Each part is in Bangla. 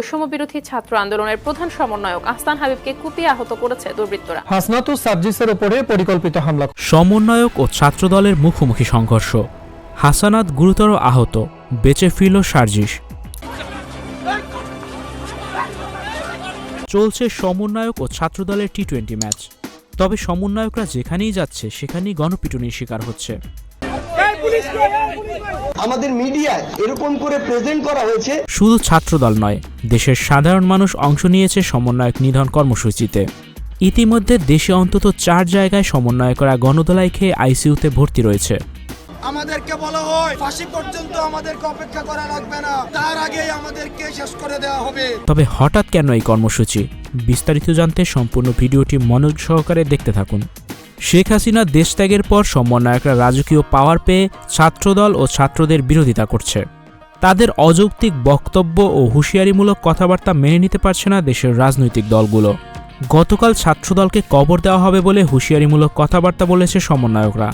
বৈষম্য বিরোধী ছাত্র আন্দোলনের প্রধান সমন্বয়ক আহসান হাবিবকে কুপিয়ে আহত করেছে দুর্বৃত্তরা। হাসনাত ও সার্জিসের ওপরে পরিকল্পিত হামলা। সমন্বয়ক ও ছাত্রদলের মুখোমুখি সংঘর্ষ। হাসানাত গুরুতর আহত বেঁচে ফিরল সার্জিস। চলছে সমন্বয়ক ও ছাত্রদলের টি টোয়েন্টি ম্যাচ। তবে সমন্বয়করা যেখানেই যাচ্ছে সেখানেই গণপিটুনির শিকার হচ্ছে। আমাদের মিডিয়ায় এরকম করে প্রেজেন্ট করা হয়েছে। শুধু ছাত্রদল নয় দেশের সাধারণ মানুষ অংশ নিয়েছে সমন্বয়ক নিধন কর্মসূচিতে। ইতিমধ্যে দেশে অন্তত চার জায়গায় সমন্বয় করা গণদোলাই খেয়ে আইসিইউতে ভর্তি রয়েছে। আমাদেরকে বলা হয় ফাঁসি পর্যন্ত আমাদেরকে অপেক্ষা করা লাগবে না। তার আগেই আমাদেরকে শেষ করে দেওয়া হবে। তবে হঠাৎ কেন এই কর্মসূচি? বিস্তারিত জানতে সম্পূর্ণ ভিডিওটি মনোযোগ সহকারে দেখতে থাকুন। শেখ হাসিনা দেশত্যাগের পর সমন্বয়করা রাজকীয় পাওয়ার পেয়ে ছাত্রদল ও ছাত্রদের বিরোধিতা করছে। তাদের অযৌক্তিক বক্তব্য ও হুঁশিয়ারিমূলক কথাবার্তা মেনে নিতে পারছে না দেশের রাজনৈতিক দলগুলো। গতকাল ছাত্রদলকে কবর দেওয়া হবে বলে হুঁশিয়ারিমূলক কথাবার্তা বলেছে সমন্বয়করা।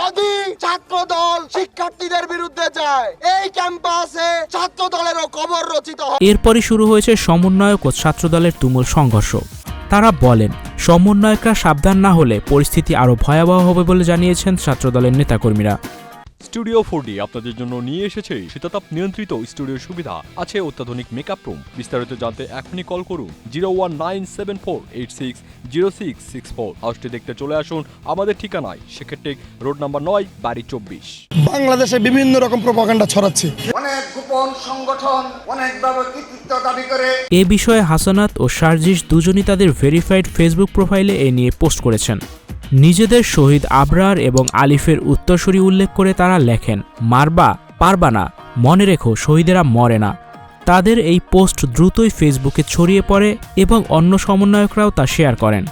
যদি ছাত্র দল শিক্ষার্থীদের বিরুদ্ধে যায়। এই ক্যাম্পাসে ছাত্র দলেরও কবর রচিত এরপরই শুরু হয়েছে সমন্বয়ক ও ছাত্রদলের তুমুল সংঘর্ষ। তারা বলেন সমন্বয়করা সাবধান না হলে পরিস্থিতি আরও ভয়াবহ হবে বলে জানিয়েছেন ছাত্রদলের নেতাকর্মীরা। স্টুডিও ফোর ডি আপনাদের জন্য নিয়ে এসেছে শীতাতাপ নিয়ন্ত্রিত স্টুডিও সুবিধা। আছে অত্যাধুনিক মেকআপ রুম বিস্তারিত জানতে এখনই কল করুন zero one nine seven four eight six zero six six four হাউসটি দেখতে চলে আসুন আমাদের ঠিকানায়। সেক্ষেত্রে রোড নাম্বার নয় বাড়ি চব্বিশ। বাংলাদেশে বিভিন্ন রকম প্রপাগান্ডা ছড়াচ্ছে। অনেক গোপন সংগঠন অনেকভাবে কৃতিত্ব দাবি করে। এ বিষয়ে হাসানাত ও সার্জিস দুজনই তাদের ভেরিফাইড ফেসবুক প্রোফাইলে এ নিয়ে পোস্ট করেছেন। নিজেদের শহীদ আবরার এবং আলিফের উত্তরসূরি উল্লেখ করে তারা লেখেন মারবা পারবা না মনে রেখো শহীদেরা মরে না। তাদের এই পোস্ট দ্রুতই ফেসবুকে ছড়িয়ে পড়ে এবং অন্য সমন্বয়করাও তা শেয়ার করেন।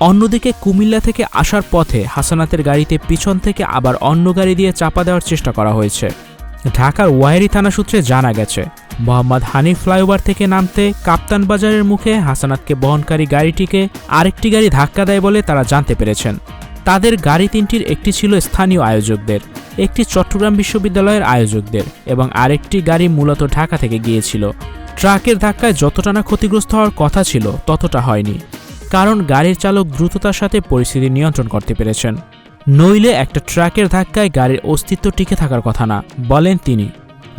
অন্যদিকে কুমিল্লা থেকে আসার পথে হাসানাতের গাড়িতে পিছন থেকে আবার অন্য গাড়ি দিয়ে চাপা দেওয়ার চেষ্টা করা হয়েছে। ঢাকার ওয়াহেরি থানা সূত্রে জানা গেছে মোহাম্মদ হানিফ ফ্লাইওভার থেকে নামতে কাপ্তান বাজারের মুখে হাসানাতকে বহনকারী গাড়িটিকে আরেকটি গাড়ি ধাক্কা দেয় বলে তারা জানতে পেরেছেন। তাদের গাড়ি তিনটির একটি ছিল স্থানীয় আয়োজকদের, একটি চট্টগ্রাম বিশ্ববিদ্যালয়ের আয়োজকদের এবং আরেকটি গাড়ি মূলত ঢাকা থেকে গিয়েছিল। ট্রাকের ধাক্কায় যতটা না ক্ষতিগ্রস্ত হওয়ার কথা ছিল, ততটা হয়নি, কারণ গাড়ির চালক দ্রুততার সাথে পরিস্থিতি নিয়ন্ত্রণ করতে পেরেছেন। নইলে একটা ট্রাকের ধাক্কায় গাড়ির অস্তিত্ব টিকে থাকার কথা না, বলেন তিনি।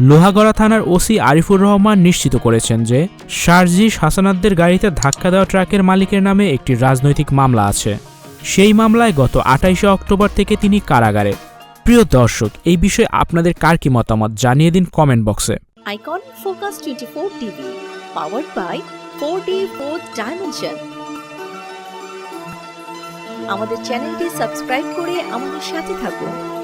লোহাগড়া থানার ওসি আরিফুর রহমান নিশ্চিত করেছেন যে শারজিস হাসানাতদের গাড়িতে ধাক্কা দেওয়া ট্রাকের মালিকের নামে একটি রাজনৈতিক মামলা আছে। সেই মামলায় গত আঠাইশে অক্টোবর থেকে তিনি কারাগারে। প্রিয় দর্শক এই বিষয়ে আপনাদের কার কি মতামত জানিয়ে দিন কমেন্ট বক্সে। Icon Focus 24 TV, powered by 4D 4th Dimension. আমাদের চ্যানেলটি সাবস্ক্রাইব করে আমাদের সাথে থাকুন।